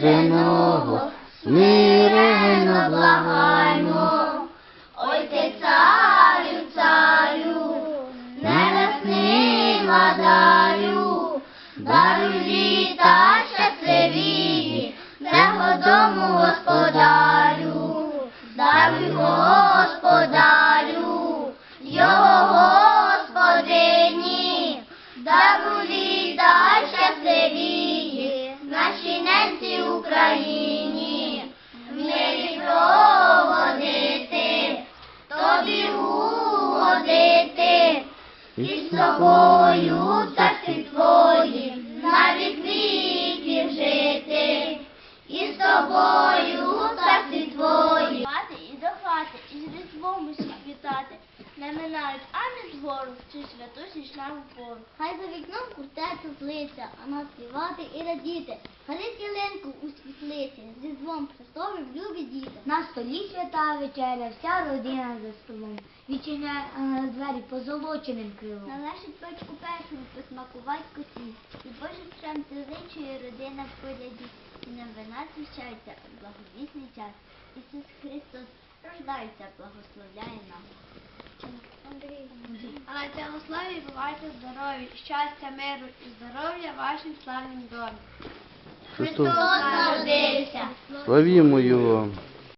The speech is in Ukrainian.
рожденого, смиренно благаймо. Ой ти царю, царю, небесний владарю, Україні, в проводити, тобі угодити, і з тобою царстві твої, на вік віків жити, і з тобою царстві твої. І до хати, і з різдвом усіх вітати. Не минають ані згору, чи святу січнаву пору. Хай за вікном куртеться злиться, а нас співати і радіти. Галить ялинку у світлиці, з різдвом Христовим любі діти. На столі свята вечеря, вся родина за столом. Відчиняє ангел двері позолоченим крилом. Належить батьку першому посмакувати коті. І Божим шем зичує родина в погляді. І нам вина звіщається благовісний час. Ісус Христос рождається, благословляє нам. А на цьому слові бувайте здорові, щастя, миру і здоров'я вашим славним домі. Христос, народився. славімо Його.